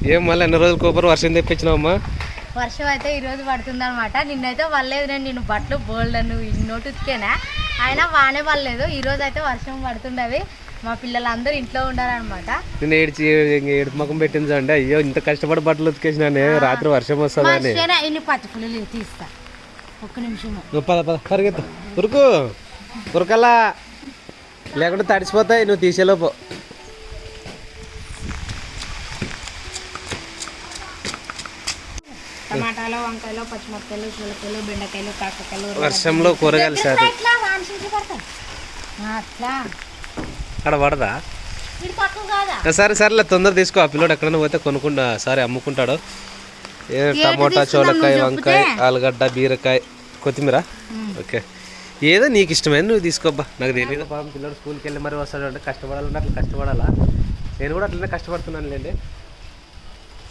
ఏం మళ్ళీ ఎన్ని రోజులు కొబ్బరి వర్షం తెప్పించినావమ్మా? వర్షం అయితే ఈరోజు పడుతుంది అనమాట నిన్నైతే పడలేదు నేను నిన్ను బట్టలు బోల్డ్ నువ్వు ఇన్నోటి ఉతికేనా అయినా వానే పడలేదు ఈరోజు అయితే వర్షం పడుతుండవి మా పిల్లలందరూ ఇంట్లో ఉండాలన్నమాట నేను ఏడ్చి ఏడుపు ముఖం పెట్టింది అంటే అయ్యో ఇంత కష్టపడి బట్టలు ఉతికేసినానే. రాత్రి వర్షం వస్తుందని ఇన్ని పచ్చి పుల్లలు తీస్తా. ఒక్క నువ్వు పద పద పరిగెత్తు. ఉరుకు. ఉరకల్లా లేకుంటే తడిసిపోతాయి. నువ్వు తీసేలోపు. టమాటాలు వంకాయలు పచ్చిమిరపకాయలు చూలకాయలు బెండకాయలు కాకరకాయలు వర్షంలో కూరగాయలు సార్? అట్లా. అక్కడ పడదా? సరే సరేలే తొందర తీసుకో. ఆ పిల్లోడు ఎక్కడైనా పోతే కొనుక్కుంటా సరే అమ్ముకుంటాడు. ఏ టమోటా చోలకాయ వంకాయ ఆలుగడ్డ బీరకాయ కొత్తిమీర? ఓకే. ఏదో నీకు ఇష్టమైన నువ్వు తీసుకోబ్బా. నాకు తెలియదు పాపం పిల్లడు స్కూల్కి వెళ్ళి మరి వస్తాడు అంటే కష్టపడాలంటే అట్లా కష్టపడాలా? నేను కూడా అట్లనే కష్టపడుతున్నాను లేండి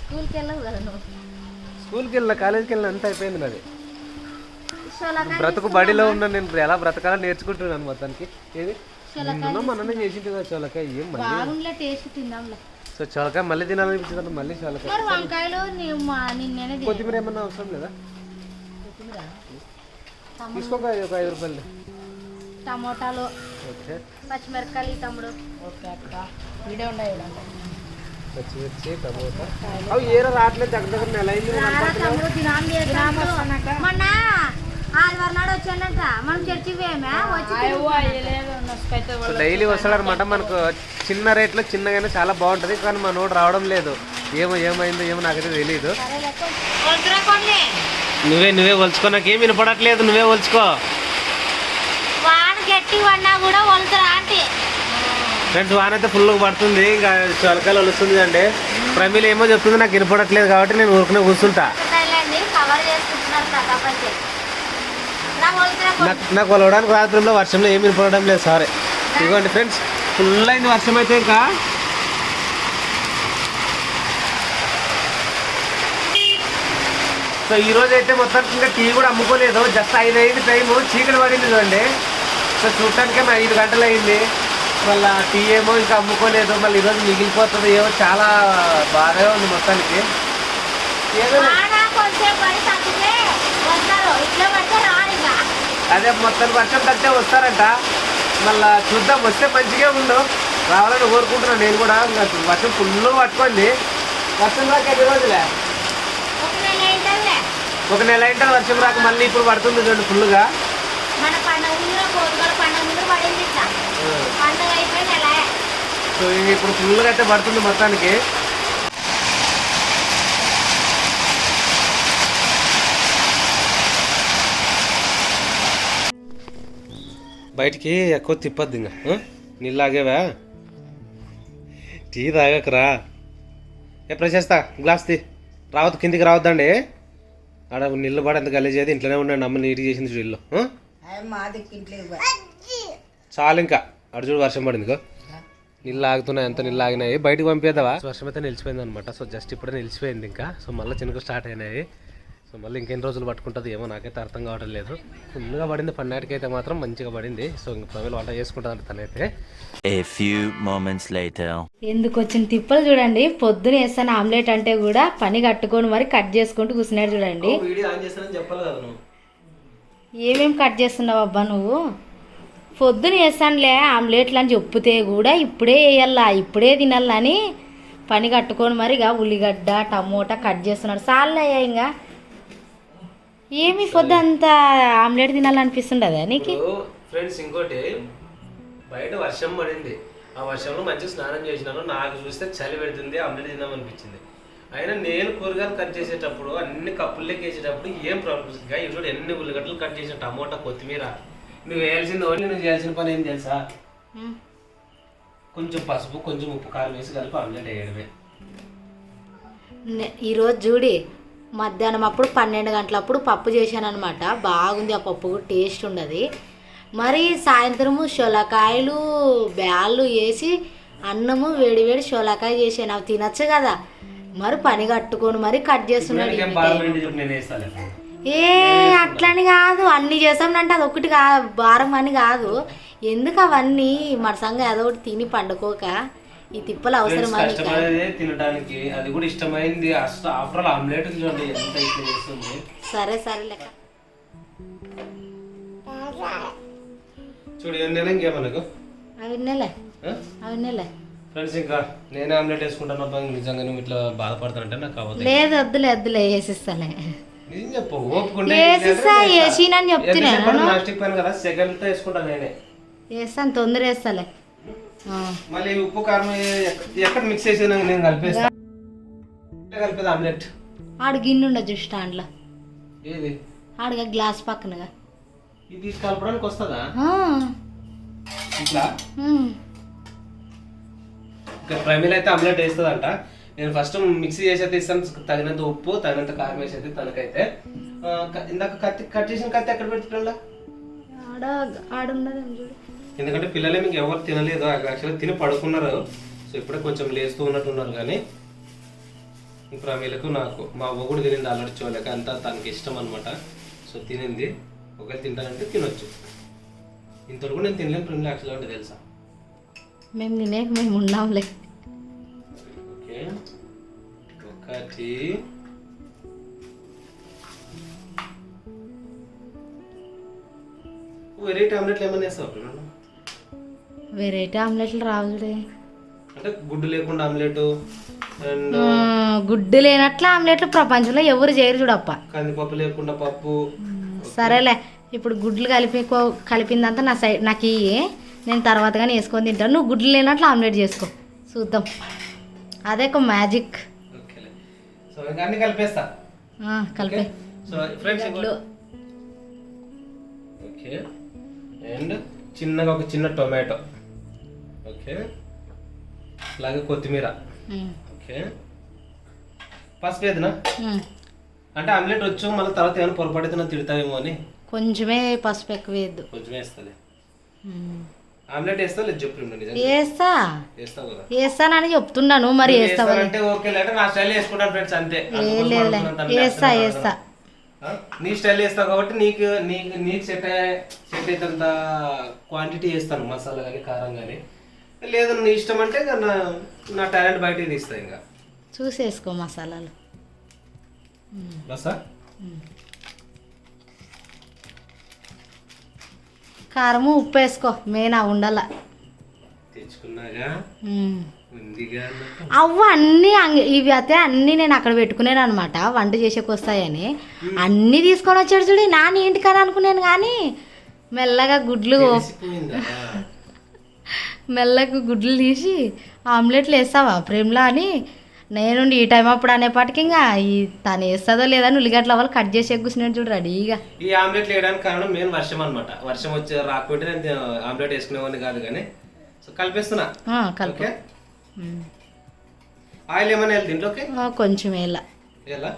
స్కూల్కి వెళ్ళవు కదా నువ్వు. స్కూల్కి వెళ్ళిన కాలేజీకి వెళ్ళిన అంత అయిపోయింది నాది. బ్రతుకు బడిలో ఉన్నాను నేను ఇప్పుడు ఎలా బ్రతకాలో నేర్చుకుంటున్నాను మొత్తానికి. ఏది? నిన్న మొన్ననే చేసింది కదా చోలకాయ ఏం మళ్ళీ? బాగుండే టేస్ట్ తిందాంలే. సో చోలకాయ మళ్ళీ తినాలనిపించింది మళ్ళీ చోలకాయ మరి వంకాయలు. కొత్తిమీర ఏమన్నా అవసరం లేదా? కొత్తిమీర? తీసుకోక ఒక ఐదు రూపాయలు. టమోటాలు ఓకే. పచ్చిమిరపకాయలు ఈ తమ్ముడు. ఓకే అక్క. వీడియో ఉన్నాయి పచ్చిమిర్చి టమోటా. అవి ఏరో రావట్లేదు దగ్గర దగ్గర నెల అయింది తమ్ముడు దినాలు చేస్తాడు. మొన్న ఆదివారం నాడు వచ్చానంట మనం చర్చికి పోయామే? వచ్చి సో డైలీ వస్తాడనమాట మనకు. చిన్న రేట్లో చిన్నగానే చాలా బాగుంటుంది కానీ మనోడు రావడం లేదు. ఏమో ఏమైందో ఏమో నాకైతే తెలియదు నువ్వే నువ్వే వలుచుకో నాకేం వినపడట్లేదు నువ్వే వలుచుకో వాన గట్టి పడినా కూడా కొలుతురా ఆంటీ ఫ్రెండ్స్ వాన అయితే ఫుల్గా పడుతుంది. ఇంకా చొలకాయలు వలుస్తుంది అంటే ప్రమీల ఏమో చెప్తుంది నాకు వినపడట్లేదు కాబట్టి నేను ఊరుకునే కూర్చుంటా. నాకు నాకు వలవడానికి రాత్రిలో వర్షంలో ఏమి వినపడడం లేదు సారీ. ఇదిగోండి ఫ్రెండ్స్ ఫుల్ అయింది వర్షం అయితే ఇంకా. సో ఈ రోజు అయితే మొత్తానికి ఇంకా టీ కూడా అమ్ముకోలేదు. జస్ట్ ఐదు అయింది టైము చీకటి పడింది చూడండి. సో చూడటానికే మా ఐదు గంటలు అయింది మళ్ళీ టీ ఏమో ఇంకా అమ్ముకోలేదు. మళ్ళీ ఈరోజు మిగిలిపోతుంది. ఏమో చాలా బాగా ఉంది మొత్తానికి. ఏదో అదే మొత్తం వర్షం తగ్గితే వస్తారంట. మళ్ళా చూద్దాం. వస్తే మంచిగా ఉండు. రావాలని కోరుకుంటున్నాను నేను కూడా. ఇంకా వర్షం ఫుల్గా పట్టుకోండి. వర్షం రాక ఎన్ని రోజులే? ఒక నెల అయితే వర్షం రాక మళ్ళీ ఇప్పుడు పడుతుంది చూడండి ఫుల్గా మన పండుగ ముందు కోరుకోవాలి పండుగ ముందు పడింది ఇట్లా సో ఇప్పుడు ఫుల్గా అయితే పడుతుంది మొత్తానికి. బయటికి ఎక్కువ తిప్పద్దు ఇంకా ఆ? నీళ్ళు ఆగేవా టీ తాగకరా. ఏ ప్రశస్త గ్లాస్ తీ. రావద్దు కిందికి రావద్దండి. ఆడ నీళ్ళు పడి ఎంత గలీజ్ అయితే ఇంట్లోనే ఉండండి అమ్మ నీట్గా చేసింది చూడు ఇల్లు ఆ? చాలు ఇంకా. అటు చూడు వర్షం పడింది ఇగో. నీళ్ళు ఆగుతున్నాయి ఎంత నీళ్ళు ఆగినాయి బయటకు పంపేద్దావా? వర్షం అయితే నిలిచిపోయింది అనమాట సో జస్ట్ ఇప్పుడే నిలిచిపోయింది ఇంకా. సో మళ్ళీ చినుకు స్టార్ట్ అయినాయి. సో మళ్ళీ ఇంకెన్ని రోజులు పట్టుకుంటుంది ఏమో నాకైతే అర్థం కావడం లేదు. ఫుల్గా పడింది. పన్నెటికి అయితే మాత్రం మంచిగా పడింది. సో ఇంక ప్రజలు వంట చేసుకుంటుంది తనైతే. ఎందుకు వచ్చిన తిప్పలు చూడండి. పొద్దున వేస్తాను ఆమ్లెట్ అంటే కూడా పని కట్టుకొని మరి కట్ చేసుకుంటూ కూర్చున్నాడు చూడండి. వీడియో ఆన్ చేస్తానని చెప్పాలి కదా నువ్వు. ఏమేం కట్ చేస్తున్నావు అబ్బా నువ్వు? పొద్దున వేస్తానులే ఆమ్లెట్లు అని చెప్తే కూడా ఇప్పుడే వేయాలా ఇప్పుడే తినాలా అని పని కట్టుకొని మరి ఇక ఉల్లిగడ్డ టమోటా కట్ చేస్తున్నాడు. సార్లే ఇంకా. ఏమి పొద్దు అంత ఆమ్లెట్ తినాలనిపిస్తుండదా నీకు? ఫ్రెండ్స్ ఇంకోటి బయట వర్షం పడింది. ఆ వర్షంలో మంచిగా స్నానం చేసినాను. నాకు చూస్తే చలి పెడుతుంది ఆమ్లెట్ తిందామనిపించింది అయినా నేను కూరగాయలు కట్ చేసేటప్పుడు అన్ని కప్పుల్లోకి వేసేటప్పుడు ఏం ప్రాబ్లమ్స్ ఇంకా ఇప్పుడు ఎన్ని ఉల్లిగడ్డలు కట్ చేసిన టమోటా కొత్తిమీర నువ్వు వేయాల్సింది ఓన్లీ నువ్వు చేయాల్సిన పని ఏం తెలుసా? కొంచెం పసుపు కొంచెం ఉప్పు కారం వేసి కలిపి ఆమ్లెట్ వేయడమే. ఈరోజు చూడి మధ్యాహ్నం అప్పుడు పన్నెండు గంటలప్పుడు పప్పు చేశాను అనమాట బాగుంది ఆ పప్పు టేస్ట్ ఉండదు. మరి సాయంత్రము షొలకాయలు బ్యాళ్ళు వేసి అన్నము వేడి వేడి షొలకాయ చేసాను అవి తినచ్చు కదా. మరి పని కట్టుకొని మరి కట్ చేస్తున్నాడు ఏ అట్లని కాదు. అన్ని చేసామంటే అది ఒకటి కాదు భారం అని కాదు. ఎందుకు అవన్నీ? మన సంగ ఏదో ఒకటి తిని పండుకోక. ఈ తిప్పలు అవసరం తినడానికి అది కూడా ఇష్టమైంది. ఆఫ్టర్ ఆమ్లెట్ చూడండి ఎంత చేస్తుంది. సరే సరే లెక్క. చూడు ఇంకేమనకు అవి నెలే అవి నెలే ఫ్రెండ్స్ ఇంకా నేనే ఆమ్లెట్ వేసుకుంటాను నిజంగా నువ్వు ఇట్లా బాధపడతానంటే నాకు అవ్వదు లేదు వద్దులే వద్దులే వేసిస్తాలే. వేసినని చెప్తున్నా ప్లాస్టిక్ పైన కదా సెకండ్తో వేసుకుంటాను నేనే. వేస్తాను తొందర వేస్తాలే. మళ్ళీ ఉప్పు కారం ఎక్కడ మిక్స్ చేసి నేను కలిపేస్తా. కలిపేది ఆమ్లెట్. ఆడు గిన్నె ఉండదు స్టాండ్లో. ఏది? ఆడుగా గ్లాస్ పక్కనగా. ఇది కలపడానికి వస్తుందా. ఇట్లా. ఇంకా ప్రమిల్ అయితే ఆమ్లెట్ వేస్తుందంట. నేను ఫస్ట్ మిక్సీ చేసి అయితే ఇస్తాను తగినంత ఉప్పు తగినంత కారం వేసి అయితే తనకైతే ఇందాక కత్తి కట్ చేసిన కత్తి ఎక్కడ పెడుతున్నా ఎందుకంటే పిల్లలే మీకు ఎవరు తినలేదు యాక్చువల్గా తిని పడుకున్నారు. సో ఇప్పుడే కొంచెం లేస్తూ ఉన్నట్టు ఉన్నారు కానీ ఈ ప్రమీలకు నాకు మా అవ్వ కూడా తినింది ఆల్రెడీ చూడలేక అంతా తనకి ఇష్టం అనమాట సో తినింది. ఒకవేళ తింటానంటే తినొచ్చు. ఇంతవరకు నేను తినలేను ప్రమీల యాక్చువల్గా అంటే తెలుసా? మేము తినే మేము ఉన్నాంలే. ఒకటి వెరైటీ ఆమ్లెట్లు ఏమన్నా వేస్తావు చూడే. అంటే గుడ్డు లేకుండా ఆమ్లెట్ అండ్ గుడ్డు లేనట్లు ఆమ్లెట్లు ప్రపంచంలో ఎవరు చేయరు చూడప్ప. కందిపప్పు లేకుండా పప్పు. సరేలే. ఇప్పుడు గుడ్లు కలిపి కలిపిందంతా నా సైడ్ నాకు ఇయ్యి. నేను తర్వాత కానీ వేసుకొని తింటాను. నువ్వు గుడ్లు లేనట్లు ఆమ్లెట్ చేసుకో. చూద్దాం. అదే ఒక మ్యాజిక్. సో ఇంకా అన్ని కలిపేస్తా. ఆ, కలిపే. So friends. ఓకే అండ్ చిన్నగా ఒక చిన్న టొమాటో. ఓకే అలాగే కొత్తిమీర. ఓకే పసుపు ఏదినా. అంటే ఆమ్లెట్ వచ్చు మళ్ళీ తర్వాత ఏమైనా పొరపాటు నన్ను తిడతావేమో అని. కొంచెమే పసుపు ఎక్కువ వేయద్దు. కొంచెం వేస్తాలే ఉమ్. ఆమ్లెట్ వేస్తా లేదు చెప్పు నిజంగా. వేస్తా. వేస్తావు కదా వేస్తానని చెప్తున్నాను మరి వేస్తావా అంటే ఓకే లేక నా స్టైల్ వేసుకుంటాను ఫ్రెండ్స్ అంతే. వేస్తా? నీ స్టైల్ వేస్తావు కాబట్టి నీకు నీకు నీకు సెట్ సెట్ అయినంత క్వాంటిటీ వేస్తాను మసాలా కానీ కారం కానీ లేదు నీ ఇష్టం అంటే నా నా టాలెంట్ బయటకి తీస్తా ఇంకా. చూసి వేసుకో మసాలాలు బసా కారము ఉప్పు వేసుకో. మెయిన్ అవి ఉండాల. అవ్వ అన్నీ ఇవి అయితే అన్నీ నేను అక్కడ పెట్టుకున్నాను అనమాట వంట చేసేకి వస్తాయని. అన్నీ తీసుకొని వచ్చాడు చూడు నాని ఇంటికని అనుకున్నాను కానీ మెల్లగా గుడ్లు మెల్లగా గుడ్లు తీసి ఆమ్లెట్లు వేస్తావా ప్రేమ్లా అని. నేను ఈ టైం అప్పుడు అనేపాటికి ఇంకా ఈ తను వేస్తుందో లేదని ఉల్లిగడ్డల వాళ్ళు కట్ చేసి కూర్చున్నాడు చూడు రెడీగా ఈ ఆమ్లెట్ వేయడానికి కారణం మెయిన్ వర్షం అనమాట వర్షం వచ్చి రాకపోతే నేను ఆమ్లెట్ వేసుకునేవాడిని కాదు కానీ. సో కలిపేస్తున్నా. ఆ, కలుపు. ఆయిల్ ఏమైనా వెళ్ళి దీంట్లోకి కొంచెం వేయాల. ఎలా.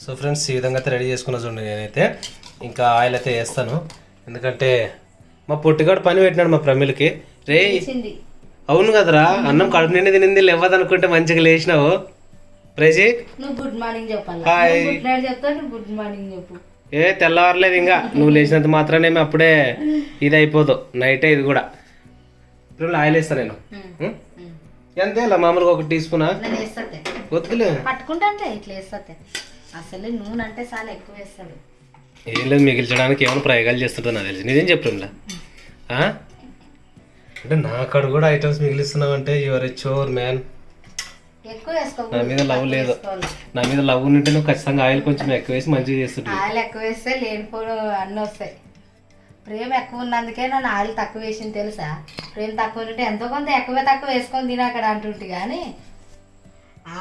సో ఫ్రెండ్స్ ఈ విధంగా అయితే రెడీ చేసుకున్న చూడండి నేనైతే. ఇంకా ఆయిల్ అయితే వేస్తాను. ఎందుకంటే మా పొట్టిగాడు పని పెట్టినాడు మా ప్రమిల్కి రే వేసింది. అవును కదరా అన్నం కడుపు నిండి తినింది లేవదనుకుంటే మంచిగా లేచినావు. ప్రేజీ. నువ్వు గుడ్ మార్నింగ్ చెప్పాలి? హాయ్. నువ్వు గుడ్ నైట్ చెప్తా నువ్వు గుడ్ మార్నింగ్ చెప్పు. ఏ తెల్లవారలేదు ఇంకా. నువ్వు లేచినంత మాత్రానే అప్పుడే ఇది అయిపోదు నైటే ఇది కూడా. ఇప్పుడు ఆయిల్ వేస్తాను నేను. ఉం? ఎంత వేయాలా? మామూలుగా ఒక టీ స్పూనా? నేను వేస్తాతే. వద్దులే. పట్టుకుంటా అంటే ఇట్లా వేస్తాతే. అసలు నూనె అంటే చాలా ఎక్కువ వేస్తాడు. ఏం లేదు మిగిల్చడానికి ఏమైనా ప్రయోగాలు చేస్తుంటా నాకు తెలిసి. నిజం చెప్తుందా అంటే నా కాడ కూడా ఐటమ్స్ మిగిలిస్తున్నావు అంటే యువర్ ఎ చోర్ మ్యాన్ నా మీద లవ్ లేదు. నా మీద లవ్ ఉంటే నువ్వు ఖచ్చితంగా ఆయిల్ కొంచెం ఎక్కువ వేసి మంచిగా చేస్తుంటావు ఆయిల్ ఎక్కువ వేస్తే లేనిపోను అన్నీ వస్తాయి. ప్రేమ ఎక్కువ ఉన్నందుకే నన్ను ఆయిల్ తక్కువ వేసింది తెలుసా? ప్రేమ తక్కువ ఉంటే ఎంతో కొంత ఎక్కువ తక్కువ వేసుకొని తిన అక్కడ అంటుంటే కానీ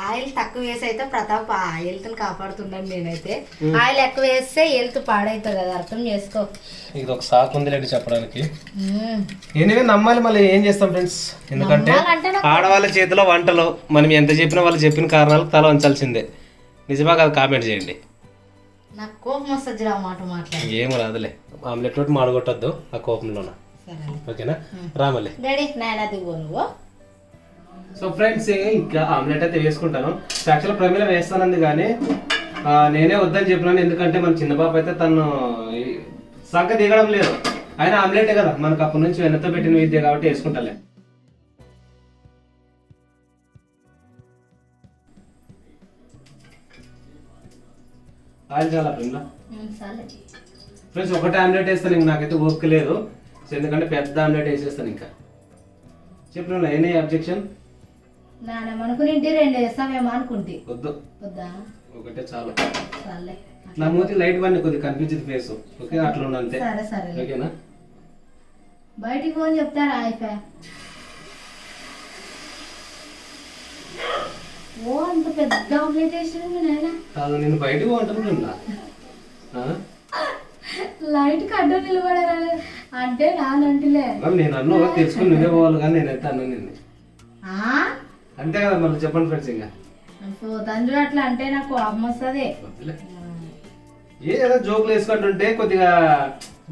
ఆయిల్ తక్కువ వేసి అయితే ప్రతాప్ ఆ హెల్త్ కాపాడుతున్నాను నేనైతే. ఆయిల్ ఎక్కువ వేస్తే హెల్త్ పాడవుతుంది కదా అర్థం చేసుకో. ఇది ఒక సాకు ఉంది లేండి చెప్పడానికి. ఎనివే నమ్మాలి మళ్ళీ ఏం చేస్తాం ఫ్రెండ్స్? ఎందుకంటే ఆడవాళ్ళ చేతిలో వంటలు మనం ఎంత చెప్పినా వాళ్ళు చెప్పిన కారణాలకు తల వంచాల్సిందే. నిజమా కాదు కామెంట్ చేయండి. నాకు కోపం వస్తుంది ఆ మాట మాట్లాడి. ఏం రాదులే. ఆమ్లెట్ తోటి మాడగొట్టద్దు ఆ కోపంలోన. ఓకేనా? రామలే. డాడీ నాయన దిగు నువ్వు. సో ఫ్రెండ్స్ ఇంకా ఆమ్లెట్ అయితే వేసుకుంటాను. యాక్చువల్ ప్రమీల వేస్తానంది కానీ నేనే వద్దని చెప్పినాను. ఎందుకంటే మన చిన్న పాప అయితే తను సంక దిగడం లేదు. ఆయన ఆమ్లెటే కదా మనకు అప్పటి నుంచి వెన్నతో పెట్టిన విద్య కాబట్టి వేసుకుంటాలే. ఆయిల్ చాలా ప్రేమలా ఫ్రెండ్స్ ఒకటే ఆమ్లెట్ వేస్తాను ఇంక నాకైతే ఓపిక లేదు. సో ఎందుకంటే పెద్ద ఆమ్లెట్ వేసేస్తాను ఇంకా. చెప్పిన ఎనీ అబ్జెక్షన్ రెండు వేస్తామేమో అనుకుంటే. వద్దు. వద్దా? ఒకటే చాలు. సర్లే. నా మూతి లైట్ బండి కొద్దిగా కనిపించింది ఫేస్. ఓకే అట్లా ఉండు అంతే. సరే సరే. ఓకేనా? బయటికి పోని చెప్తారా అయిపోయా ఓ అంత పెద్ద ఆమ్లెట్ వేసాడు నాయన. కాదు నేను బయటకు పోంటాను లైట్ కడ్డు నిలబడారా? అంటే నానంటిలే. నేను అన్ను తెలుసుకుని నువ్వే పోవాలి కానీ నేనైతే అన్ను నిన్ను. ఆ? అంతే కదా మళ్ళీ చెప్పండి ఫ్రెండ్స్ ఇంకా. చూడు అట్లా అంటే నాకు కోపం వస్తుంది. ఏదో జోకులు వేసుకుంటుంటే కొద్దిగా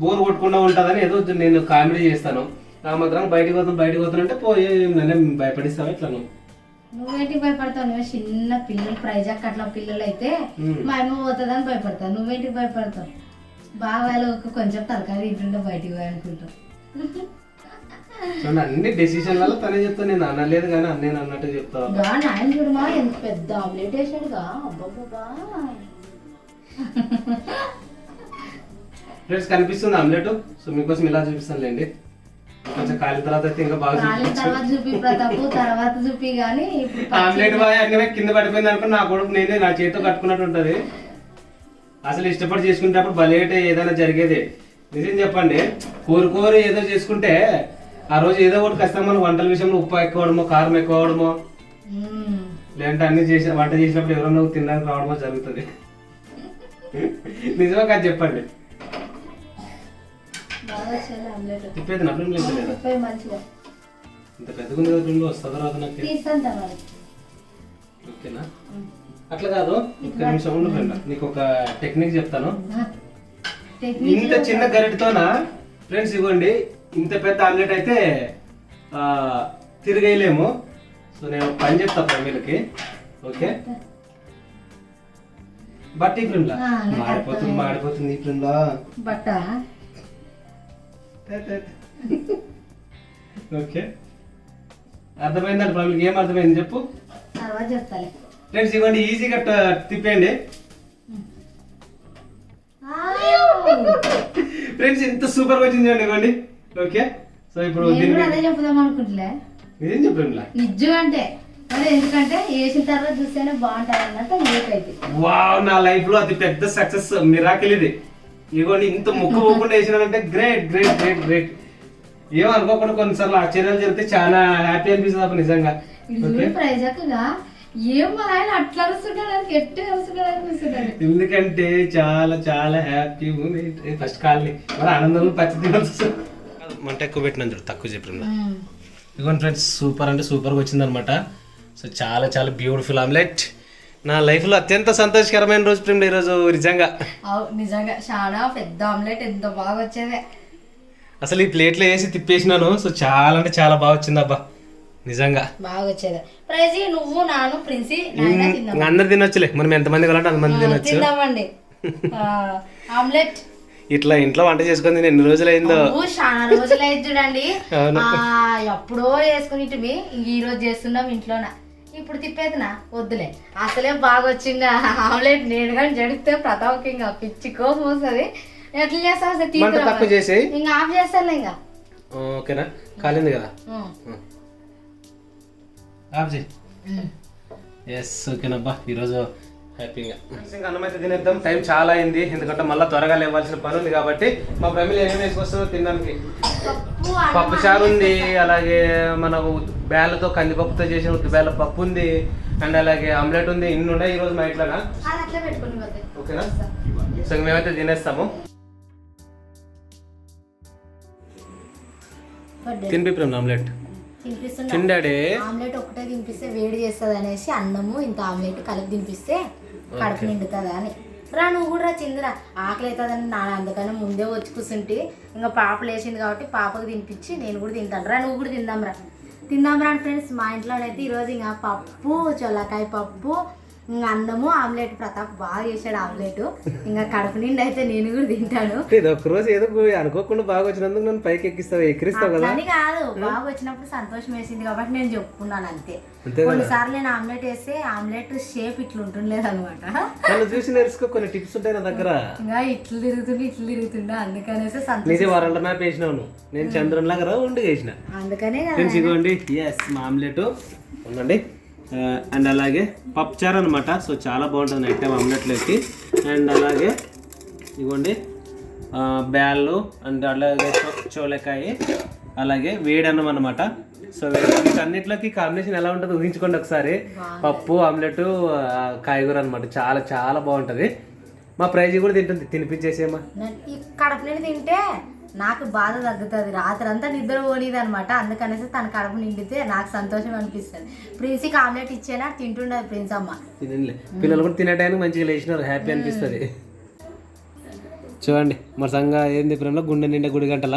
బోర్ కొట్టకుండా ఉంటుందని ఏదో నేను కామెడీ చేస్తాను. ఆ మాత్రం బయటకు పోతాను బయటకు పోతానంటే పోయి నన్నే భయపడిస్తావా ఇట్లా నువ్వు నువ్వేంటి భయపడతావు? నువ్వే చిన్న పిల్లలు ప్రైజ్ అట్లా పిల్లలు అయితే. మా అమ్మ పోతుందని భయపడతావు. నువ్వేంటి భయపడతావు? బాబాలు కొంచెం తలకాయ తింటుంటే బయటికి పోయి అనుకుంటావు. చూడండి అన్ని డెసిషన్లలో తనే చెప్తా నేను అనలేదు కానీ నేను అన్నట్టు చెప్తా. గా నాయన చూడమా ఎంత పెద్ద ఆమ్లెట్ వేసాడుగా. అబ్బబ్బబ్బా. ఫ్రెండ్స్ కనిపిస్తుంది ఆమ్లెట్? సో మీకోసం ఇలా చూపిస్తానులేండి. కొంచెం కాలిన తర్వాత అయితే ఇంకా బాగా చూపించు. తర్వాత చూపి ప్రతాపు తర్వాత చూపి కానీ ఆమ్లెట్ బాయ్ అన్నీ కింద పడిపోయింది అనుకో నా కొడుకు నేనే నా చేతితో కట్టుకున్నట్టు ఉంటది. అసలు ఇష్టపడి చేసుకునేటప్పుడు బలేట ఏదైనా జరిగేది. నిజం చెప్పండి కోరి కోరి ఏదో చేసుకుంటే ఆ రోజు ఏదో ఒకటి ఖచ్చితంగా మన వంటల విషయంలో ఉప్పు ఎక్కువ అవడమో కారం ఎక్కువ అవడమో మ్మ్. లేదంటే అన్ని చేసి వంట చేసినప్పుడు ఎవరన్నా తినడానికి రావడమో జరుగుతుంది. నిజమే కాదు చెప్పండి. తిప్పేది నా లేదు. ఇంత పెద్దగా ఉంది వస్తుందో రాదు నాకు ఓకేనా? అట్లా కాదు ఒక్క నిమిషం ఉండు ఫ్రెండ్. నీకు ఒక టెక్నిక్ చెప్తాను. ఇంత చిన్న గరిటతోన? ఫ్రెండ్స్ ఇవ్వండి ఇంత పెద్ద ఆమ్లెట్ అయితే తిరగేయలేము. సో నేను పని చెప్తా ప్రమీలకి. ఓకే? బట్ ఈ మాడిపోతుంది. మాడిపోతుంది ఈ బట్ట? ఓకే? అర్థమైందండి ప్రమీలకి? ఏం అర్థమైంది చెప్పు? ఫ్రెండ్స్ ఇవ్వండి ఈజీగా తిప్పేయండి. ఫ్రెండ్స్ ఎంత సూపర్గా వచ్చింది చూడండి ఇవ్వండి. ఓకే సో ఇప్పుడు అదే చెప్దాం అనుకుంటులే నిజం అంటే మరి ఎందుకంటే వేసిన తర్వాత చూస్తేనే బాగుంటుంది అన్నట్టు లేకైతే వావ్ నా లైఫ్లో అతి పెద్ద సక్సెస్ మిరాకిల్ ఇది. ఇదిగోండి ఇంత ముక్కు పోకుండా వేసినానంటే గ్రేట్ గ్రేట్ గ్రేట్ గ్రేట్ ఏమనుకోకుండా కొన్నిసార్లు ఆశ్చర్యాలు జరిగితే చాలా హ్యాపీ అనిపిస్తుంది అప్పుడు నిజంగా. ప్రైజాక్గా ఏం ఆయన అట్లా అరుస్తున్నాడు ఎట్టు అరుస్తున్నాడు ఎందుకంటే చాలా చాలా హ్యాపీ ఉంది. ఫస్ట్ కాల్ని మరి ఆనందంలో పచ్చి తినాల్సి మంట ఎక్కువ పెట్టిన చూడు తక్కువ చెప్పిన ఇదిగోండి ఫ్రెండ్స్ సూపర్ అంటే సూపర్గా వచ్చిందనమాట సో చాలా చాలా బ్యూటిఫుల్ ఆమ్లెట్ నా లైఫ్లో అత్యంత సంతోషకరమైన రోజు ప్రేమ ఈరోజు నిజంగా. అవు నిజంగా చాలా పెద్ద ఆమ్లెట్ ఎంత బాగా వచ్చేదే. అసలు ఈ ప్లేట్లో వేసి తిప్పేసినాను. సో చాలా అంటే చాలా బాగా వచ్చింది అబ్బా నిజంగా. బాగా వచ్చేదే. ప్రైజ్ నువ్వు నాను ప్రిన్సి అందరు తినొచ్చులే. మనం ఎంతమంది కావాలంటే అంతమంది తినొచ్చు. ఆమ్లెట్ ఇట్లా ఇంట్లో వంట చేసుకొని నేను ఎన్ని రోజులు అయిందో చాలా రోజులు అయింది చూడండి ఎప్పుడో చేసుకుని ఈ రోజు చేస్తున్నాం ఇంట్లోన. ఇప్పుడు తిప్పేదినా? వద్దులే. అసలే బాగా వచ్చింది ఆమ్లెట్ నేను కానీ జడితే ప్రతాప్కి ఇంకా పిచ్చి కోపం వస్తుంది. ఎట్లా చేస్తావు తీసుకురా తక్కువ చేసి ఇంకా ఆఫ్ చేస్తానులే ఇంకా. ఓకేనా? కాలింది కదా. ఆఫ్ చేయి. ఎస్ ఓకేనబ్బా. ఈరోజు హ్యాపీగా. అన్నం అయితే తినేద్దాం. టైం చాలా అయింది. ఎందుకంటే మళ్ళీ త్వరగా లేవాల్సిన పని ఉంది కాబట్టి మా ఫ్యామిలీ ఏమేమి వేసుకొస్తుందో తినడానికి. పప్పు చారు ఉంది అలాగే మన బేళ్ళతో కందిపప్పుతో చేసిన ఉత్తి బేళ్ళ పప్పు ఉంది అండ్ అలాగే ఆమ్లెట్ ఉంది ఇన్ని ఉన్నాయి ఈరోజు మా పోతే. ఓకేనా? సో మేమైతే తినేస్తాము. తినిపి ప్రేమ ఆమ్లెట్. తిండాడే ఆమ్లెట్ ఒకటే తినిపిస్తే వేడి చేస్తుంది అనేసి అన్నము ఇంత ఆమ్లెట్ కలిపి తినిపిస్తే కడుపు నిండుతుందా అని. రా నువ్వు కూడా రా చిందిరా. ఆకలి అవుతుందని నా అందుకని ముందే వచ్చి కూర్చుంటే ఇంకా పాప లేచింది కాబట్టి పాపకు తినిపించి నేను కూడా తింటాను. రా నువ్వు కూడా తిందాం రా. తిందాం రా ఫ్రెండ్స్ మా ఇంట్లోనైతే ఈరోజు ఇంకా పప్పు చొల్లకాయ పప్పు ఇంకా అన్నము ఆమ్లెట్ ప్రతాప్ బాగా చేశాడు ఆమ్లెట్. ఇంకా కడుపు నిండి అయితే నేను కూడా తింటాను. ఒక్క రోజు ఏదో అనుకోకుండా బాగా వచ్చినందుకు నన్ను పైకి ఎక్కిస్తావు ఎక్కిరిస్తావు కదా? అట్లని కాదు బాగా వచ్చినప్పుడు సంతోషం వేసింది కాబట్టి నేను చెప్పుకున్నాను అంతే. కొన్నిసార్లు నేను ఆమ్లెట్ వేస్తే ఆమ్లెట్ షేప్ ఇట్లా ఉంటుండలేదు అనమాట నన్ను చూసి నేర్చుకో కొన్ని టిప్స్ ఉంటాయి నా దగ్గర. ఇంకా ఇట్లు తిరుగుతుండే ఇట్లు తిరుగుతుండే అందుకనేసి సంతోషం. వరల్డ్ మ్యాప్ వేసినావు నువ్వు నేను చంద్రుని లాగా రౌండ్ చేసిన అందుకనే కదా ఇదిగోండి ఎస్ మా ఆమ్లెట్. ఉండండి. అండ్ అలాగే పప్పుచారు అనమాట సో చాలా బాగుంటుంది నైట్ టైం ఆమ్లెట్లోకి. అండ్ అలాగే ఇదిగోండి బ్యాళ్ళు అండ్ అలాగే చోలకాయ అలాగే వేడన్నం అనమాట సో అన్నిట్లోకి కాంబినేషన్ ఎలా ఉంటుందో ఊహించుకోండి ఒకసారి. పప్పు ఆమ్లెట్ కాయగూర అనమాట చాలా చాలా బాగుంటుంది. మా ప్రైజ్ కూడా తింటుంది తినిపించేసేమా నేను ఈ కడుపు నిండి తింటే నాకు బాధ తగ్గుతుంది. రాత్రి అంతా నిద్ర పోనిది అనమాట అందుకనేసి తన కడుపు నిండితే నాకు సంతోషం అనిపిస్తుంది. ప్రిన్సీకి ఆమ్లెట్ ఇచ్చేనా? తింటుండదు ప్రిన్స్ అమ్మ. పిల్లలు కూడా తినే టైంకి మంచిగా లేచినారు. హ్యాపీ అనిపిస్తుంది. చూడండి మరి సంగా ఏంది ప్రేమలో? గుండె నిండా గుడి గంటల?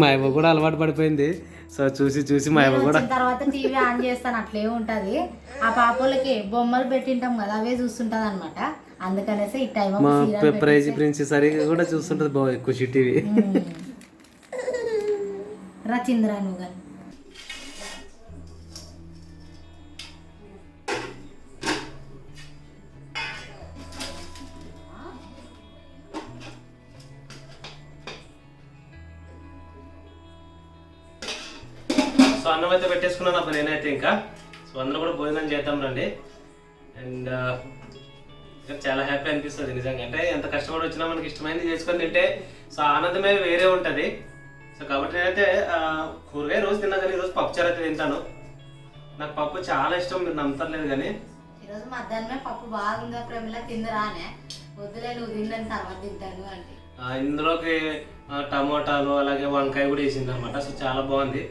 మా అవ్వ కూడా అలవాటు పడిపోయింది. సో చూసి చూసి మా అవ్వ కూడా తర్వాత టీవీ ఆన్ చేస్తాను. అట్లే ఉంటది. ఆ పాపలకి బొమ్మలు పెట్టింటాం కదా అవే చూస్తుంటది అనమాట అందుకనేసి ఈ టైం మా ప్రైజ్ ప్రిన్స్ సరిగా కూడా చూస్తుంటది బాగా ఖుషి టీవీ. రచింద్రా నువ్వు కానీ సో అన్నం అయితే పెట్టేసుకున్నాను అప్పుడు నేనైతే ఇంకా. సో అందరూ కూడా భోజనం చేద్దాం రండి. అండ్ చాలా హ్యాపీ అనిపిస్తుంది నిజంగా. అంటే ఎంత కష్టపడి వచ్చినా మనకి ఇష్టమైనది చేసుకొని తింటే సో ఆనందమే వేరే ఉంటుంది. సో కాబట్టి నేనైతే కూరగాయ రోజు తిన్నా కానీ ఈరోజు పప్పుచారు అయితే తింటాను. నాకు పప్పు చాలా ఇష్టం మీరు నమ్ముతలేదు కానీ. ఈరోజు మధ్యాహ్నమే పప్పు బాగుందా ప్రేమలా తిందరానే? వద్దులే నువ్వు తిందని తర్వాత తింటాను అంటే. ఇందులోకి టమోటాలు అలాగే వంకాయ కూడా వేసింది అనమాట సో చాలా బాగుంది.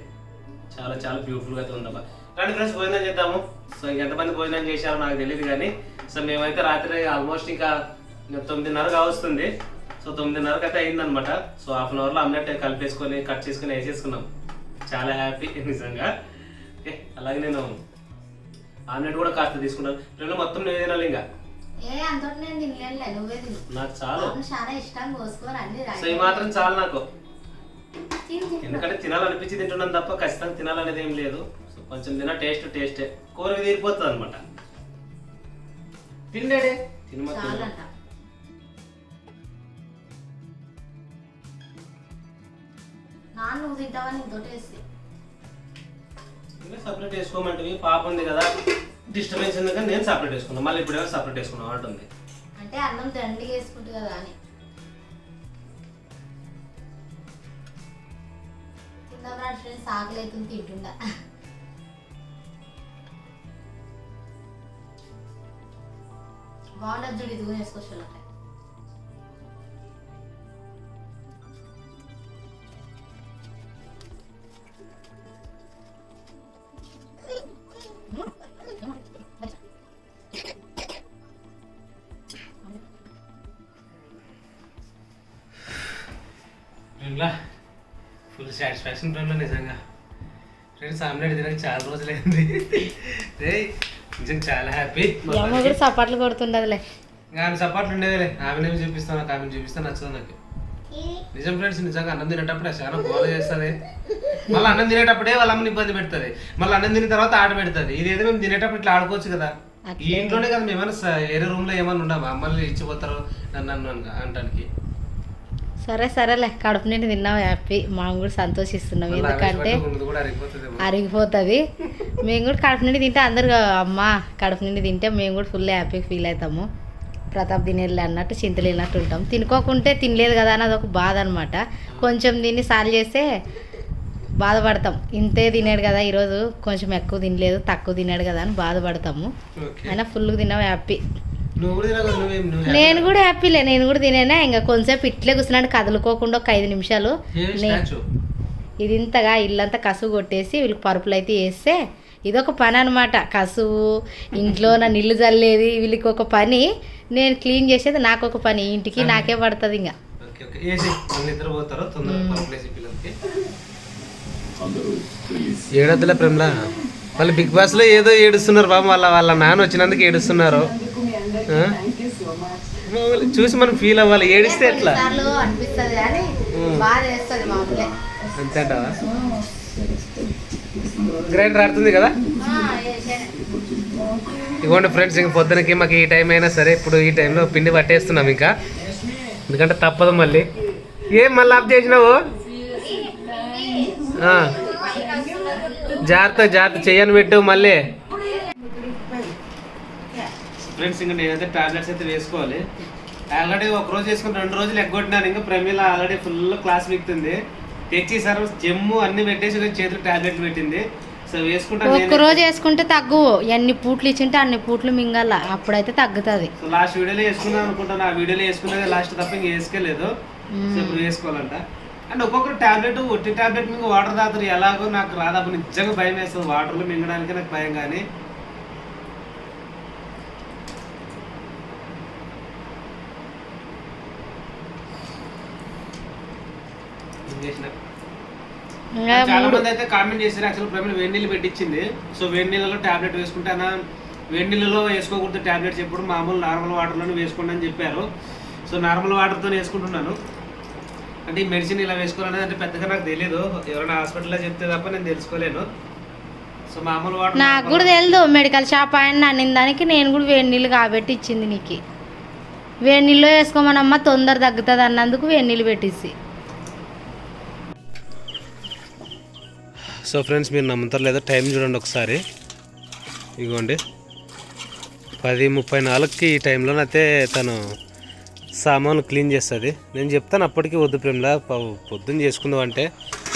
చాలా చాలా బ్యూటిఫుల్గా అయితే ఉందబ్బా రండి ఫ్రెండ్స్ భోజనం చేద్దాము. సో ఇంకెంతమంది భోజనం చేశారో నాకు తెలియదు కానీ సో మేమైతే రాత్రి ఆల్మోస్ట్ ఇంకా ఇంకా తొమ్మిదిన్నర కావస్తుంది. సో తొమ్మిదిన్నరకు అయితే అయిందనమాట. సో హాఫ్ అన్ అవర్లో ఆమ్లెట్ కలిపేసుకొని కట్ చేసుకొని వేసేసుకున్నాం. చాలా హ్యాపీ నిజంగా. ఓకే అలాగే నేను ఆమ్లెట్ కూడా కాస్త తీసుకున్నాను రెండు మొత్తం నేను తినాలి ఇంకా? నాకు చాలు. సో ఈ మాత్రం చాలు నాకు. ఎందుకంటే తినాలనిపించి తింటున్నాను తప్ప ఖచ్చితంగా తినాలనేది ఏం లేదు. సో కొంచెం తిన టేస్ట్ టేస్టే కూర తీరిపోతుంది అనమాట. తిండేడే తినమా సపరేట్ వేసుకోమంటే పాప ఉంది కదా డిస్టర్బెన్స్ ఉంది కానీ నేను సపరేట్ వేసుకున్నాను మళ్ళీ ఇప్పుడు సపరేట్ వేసుకున్నాం అంటుంది. అంటే అన్నం దండిగా వేసుకుంటు కదా అని. తిందాం ఫ్రెండ్స్ ఆకలి అవుతుంది తింటుండా. బాగుండదు చూడు ఇది వేసుకోవచ్చు సాటిస్ఫాక్షన్ ఫ్రెండ్లో నిజంగా? ఫ్రెండ్స్ ఆమ్లెట్ తినక చాలా రోజులైంది రే నిజంగా చాలా హ్యాపీ అమ్మ కూడా చప్పట్లు కొడుతుండదులే. ఆమె సపోర్ట్లు ఉండేదిలే. ఆమెనేమి చూపిస్తాను నాకు ఆమెను చూపిస్తాను నచ్చదు నాకు. నిజం ఫ్రెండ్స్ నిజంగా అన్నం తినేటప్పుడే చాలా గోల చేస్తుంది. మళ్ళీ అన్నం తినేటప్పుడే వాళ్ళ అమ్మని ఇబ్బంది పెడుతుంది. మళ్ళీ అన్నం తిన్న తర్వాత ఆట పెడుతుంది. ఇదేదో మేము తినేటప్పుడు ఇట్లా ఆడుకోవచ్చు కదా. ఈ ఇంట్లోనే కదా మేము ఏమైనా స- వేరే రూమ్లో ఏమైనా ఉండమా అమ్మల్ని ఇచ్చిపోతారు నన్ను అనటానికి సరే సరేలే కడుపు నిండి తిన్నావు హ్యాపీ. మేము కూడా సంతోషిస్తున్నాం. ఎందుకంటే అరిగిపోతుంది. మేము కూడా కడుపు నిండి తింటే అందరు అమ్మ కడుపు నిండి తింటే మేము కూడా ఫుల్ హ్యాపీగా ఫీల్ అవుతాము. ప్రతాప్ తినేళ్ళి అన్నట్టు చింతలు వెళ్ళినట్టు ఉంటాం. తినుకోకుంటే తినలేదు కదా అని అదొక బాధ అనమాట కొంచెం తిని సాల్ చేస్తే బాధపడతాం. ఇంతే తినాడు కదా ఈరోజు. కొంచెం ఎక్కువ తినలేదు తక్కువ తినాడు కదా అని బాధపడతాము. అయినా ఫుల్గా తిన్నావు హ్యాపీ. నేను కూడా హ్యాపీలే నేను కూడా తినేనా? ఇంకా కొంచెంసేపు ఇట్లే కూర్చున్నాడు కదులుకోకుండా ఒక ఐదు నిమిషాలు. ఇది ఇంతగా ఇల్లంతా కసువు కొట్టేసి వీళ్ళకి పరుపులు అయితే వేస్తే ఇదొక పని అనమాట కసువు ఇంట్లో నా నీళ్ళు చల్లేది వీళ్ళకి ఒక పని. నేను క్లీన్ చేసేది నాకు ఒక పని ఇంటికి నాకే పడుతుంది ఇంకా ఓకే ఓకే. ఏసి మళ్ళీ ఇద్దరు పోతారు తొందరగా పరుపులేసి పిల్లలకి. ఏడొద్దులే ప్రేమలా? వాళ్ళు బిగ్ బాస్లో ఏదో ఏడుస్తున్నారు బాబు వాళ్ళ వాళ్ళ నాన్న వచ్చినందుకు ఏడుస్తున్నారు. చూసి మనం ఫీల్ అవ్వాలి. ఏడిస్తే ఎట్లా? కొన్నిసార్లు అనిపిస్తుంది కానీ ఉమ్. బాగా చేస్తుంది మామూలే అంతే అంటావా? గ్రైండర్ ఆడుతుంది కదా. ఇదిగోండి ఫ్రెండ్స్ ఇంక పొద్దునకి మాకు ఈ టైం అయినా సరే ఇప్పుడు ఈ టైంలో పిండి పట్టేస్తున్నాం ఇంకా. ఎందుకంటే తప్పదు మళ్ళీ. ఏం మళ్ళీ ఆఫ్ చేసినావు. జాగ్రత్త జాగ్రత్త. చెయ్యని పెట్టు మళ్ళీ. ఫ్రెండ్స్ ఇంకా నేనైతే టాబ్లెట్స్ అయితే వేసుకోవాలి. ఆల్రెడీ ఒక రోజు వేసుకుని రెండు రోజులు ఎగ్గొట్టినాను. ఇంకా ప్రమీల ఆల్రెడీ ఫుల్ క్లాస్ మిగుతుంది తెచ్చి సార్ జమ్ము అన్ని పెట్టేసి చేతికి టాబ్లెట్ పెట్టింది. సో వేసుకుంటాను ఒక్క. రోజు వేసుకుంటే తగ్గు ఎన్ని పూట్లు ఇచ్చింటే అన్ని పూట్లు మింగాల. అప్పుడైతే తగ్గుతుంది. సో లాస్ట్ వీడియోలో వేసుకుందాం అనుకుంటాను. ఆ వీడియోలో వేసుకున్నది లాస్ట్ తప్ప ఇంక వేసుకోలేదు. సో ఇప్పుడు వేసుకోవాలంట. అండ్ ఒక్కొక్కరు టాబ్లెట్ ఒట్టి టాబ్లెట్ మింగ వాటర్ తాగుతారు. ఎలాగో నాకు రాదాపు నిజంగా భయం వేస్తుంది. వాటర్లో మింగడానికి నాకు భయం కానీ చేసిన ఇంకా చాలా మంది అయితే కామెంట్ చేశారు యాక్చువల్ ప్రమేణ వేడి నీళ్ళు పెట్టించింది. సో వేడి నీళ్ళలో టాబ్లెట్ వేసుకుంటానా వేడి నీళ్ళలో వేసుకోకూడదు టాబ్లెట్స్ ఎప్పుడు మామూలు నార్మల్ వాటర్లోనే వేసుకోండి అని చెప్పారు. సో నార్మల్ వాటర్తో వేసుకుంటున్నాను. అంటే ఈ మెడిసిన్ ఇలా వేసుకోవాలనేది అంటే పెద్దగా నాకు తెలియదు ఎవరైనా హాస్పిటల్లో చెప్తే తప్ప నేను తెలుసుకోలేను. సో మామూలు వాటర్ నాకు కూడా తెలియదు మెడికల్ షాప్ ఆయన అనిన దానికి నేను కూడా వేడి నీళ్ళు కాబట్టి ఇచ్చింది నీకు. వేడి నీళ్ళు వేసుకోమనమ్మా తొందర తగ్గుతుంది అన్నందుకు వేడి నీళ్ళు పెట్టించి సో ఫ్రెండ్స్ మీరు నమ్ముతారు లేదా టైం చూడండి ఒకసారి. ఇగోండి. పది ముప్పై నాలుగుకి ఈ టైంలోనైతే తను సామాను క్లీన్ చేస్తుంది. నేను చెప్తాను అప్పటికి వద్దు ప్రేమలా పొద్దున్న చేసుకుందాం అంటే.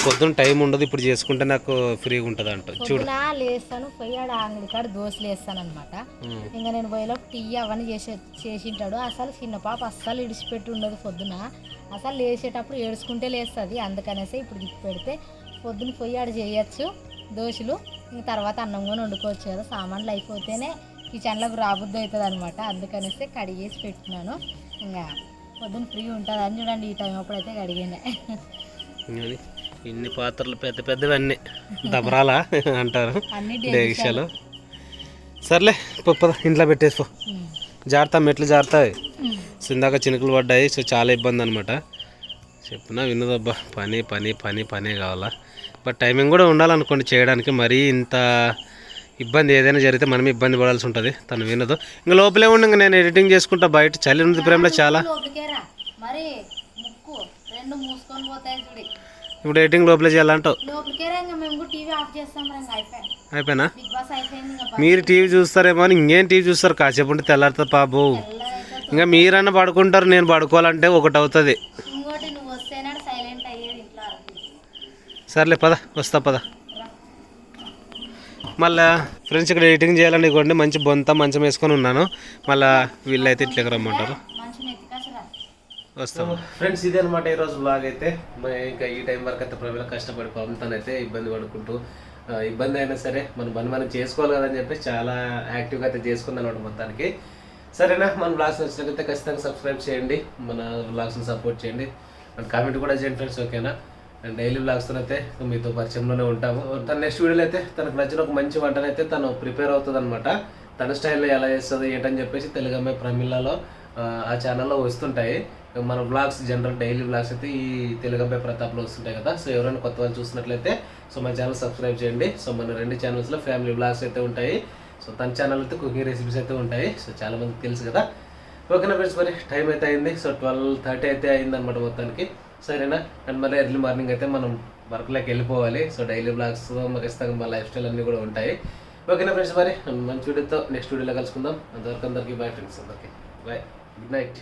పొద్దున్న టైం ఉండదు ఇప్పుడు చేసుకుంటే నాకు ఫ్రీగా ఉంటుంది అంట చూడు. లేస్తాను పోయి ఆడ అంగడి కాడ దోశలు వేస్తాను అనమాట. ఇంకా నేను పోయేలో టీ అవన్నీ చేసే చేసింటాడు. అసలు చిన్న పాప అస్సలు ఇడిచిపెట్టి ఉండదు పొద్దున. అసలు లేచేటప్పుడు ఏడుచుకుంటే లేస్తుంది. అందుకనేసి ఇప్పుడు పెడితే పొద్దున పోయి ఆడ చేయొచ్చు. దోశలు. ఇంక తర్వాత అన్నం కూడా వండుకోవచ్చు కదా. సామాన్లు అయిపోతేనే కిచెన్లోకి రాబుద్ది అవుతుంది అనమాట అందుకనేసి కడిగేసి పెట్టినాను. ఇంకా పొద్దున ఫ్రీ ఉంటుంది అని చూడండి. ఈ టైం అప్పుడైతే కడిగానే. ఇన్ని- పాత్రలు పెద్ద పెద్దవి అన్నీ. దబరాలా అంటారు. అన్ని డేగిషాలు సర్లే పప్పద ఇంట్లో పెట్టేసుకో. జాగ్రత్త మెట్లు జారుతాయి సో ఇందాక చినుకులు పడ్డాయి. సో చాలా ఇబ్బంది అనమాట చెప్పినా వినదబ్బా. పని పని పని పనే కావాలా? బట్ టైమింగ్ కూడా ఉండాలనుకోండి చేయడానికి. మరీ ఇంత ఇబ్బంది ఏదైనా జరిగితే మనమే ఇబ్బంది పడాల్సి ఉంటుంది. తను వినదు. ఇంకా లోపలే ఉండి ఇంకా నేను ఎడిటింగ్ చేసుకుంటా బయట. చలి ఉంది ప్రేమలో చాలా. ఇప్పుడు ఎడిటింగ్ లోపలే చేయాలంటావు. అయిపోయినా? మీరు టీవీ చూస్తారేమో అని ఇంకేం టీవీ చూస్తారు? కాసేపు ఉంటే తెల్లారుతుంది బాబు ఇంకా మీరన్నా పడుకుంటారు నేను పడుకోవాలంటే ఒకటి అవుతుంది ఇంకోటి నువ్వు వస్తేనే సైలెంట్ అయ్యేది ఇంట్లో సర్లే పద వస్తా పద. మళ్ళా ఫ్రెండ్స్ ఇక్కడ ఎడిటింగ్ చేయాలని ఇవ్వండి మంచి బొంత మంచం వేసుకొని ఉన్నాను. మళ్ళా వీళ్ళైతే ఇట్లకి రమ్మంటారు. వస్తాము ఫ్రెండ్స్ ఇదే అనమాట ఈరోజు బ్లాగ్ అయితే. ఇంకా ఈ టైం వరకు అయితే ప్రజలు కష్టపడి పాపం తనైతే ఇబ్బంది పడుకుంటూ ఇబ్బంది అయినా సరే మన పని మనం చేసుకోవాలి కదని చెప్పి చాలా యాక్టివ్గా అయితే చేసుకుంది అనమాట మొత్తానికి. సరేనా? మన బ్లాగ్స్ నచ్చినట్లయితే ఖచ్చితంగా సబ్స్క్రైబ్ చేయండి. మన బ్లాగ్స్ని సపోర్ట్ చేయండి. మన కామెంట్ కూడా చేయండి ఫ్రెండ్స్ ఓకేనా అండ్ డైలీ బ్లాగ్స్తో అయితే మీతో పరిచయంలోనే ఉంటాము. తన నెక్స్ట్ వీడియోలో అయితే తనకు నచ్చిన ఒక మంచి వంటనైతే తను ప్రిపేర్ అవుతుంది అనమాట తన స్టైల్లో ఎలా చేస్తుంది ఏంటని చెప్పేసి తెలుగు అమ్మాయి ప్రమిళలో ఆ, ఛానల్లో వస్తుంటాయి. మన బ్లాగ్స్ జనరల్ డైలీ బ్లాగ్స్ అయితే ఈ తెలుగు అబ్బాయి ప్రతాప్లో వస్తుంటాయి కదా. సో ఎవరైనా కొత్త వాళ్ళు చూసినట్లయితే సో మన ఛానల్ సబ్స్క్రైబ్ చేయండి. సో మన రెండు ఛానల్స్లో ఫ్యామిలీ బ్లాగ్స్ అయితే ఉంటాయి. సో తన ఛానల్ అయితే కుకింగ్ రెసిపీస్ అయితే ఉంటాయి. సో చాలా మందికి తెలుసు కదా. ఓకేనా ఫ్రెండ్స్ మరి టైం అయితే అయింది. సో ట్వెల్వ్ థర్టీ అయితే అయింది అనమాట మొత్తానికి. సరేనా? అండ్ మళ్ళీ ఎర్లీ మార్నింగ్ అయితే మనం వర్క్లోకి వెళ్ళిపోవాలి. సో డైలీ బ్లాగ్స్ ఖచ్చితంగా మా లైఫ్ స్టైల్ అన్నీ కూడా ఉంటాయి. ఓకేనా ఫ్రెండ్స్ మరి? మంచి వీడియోతో నెక్స్ట్ వీడియోలో కలుసుకుందాం. అంతవరకు అందరికీ బాయ్ ఫ్రెండ్స్ అందరికీ బాయ్ గుడ్ నైట్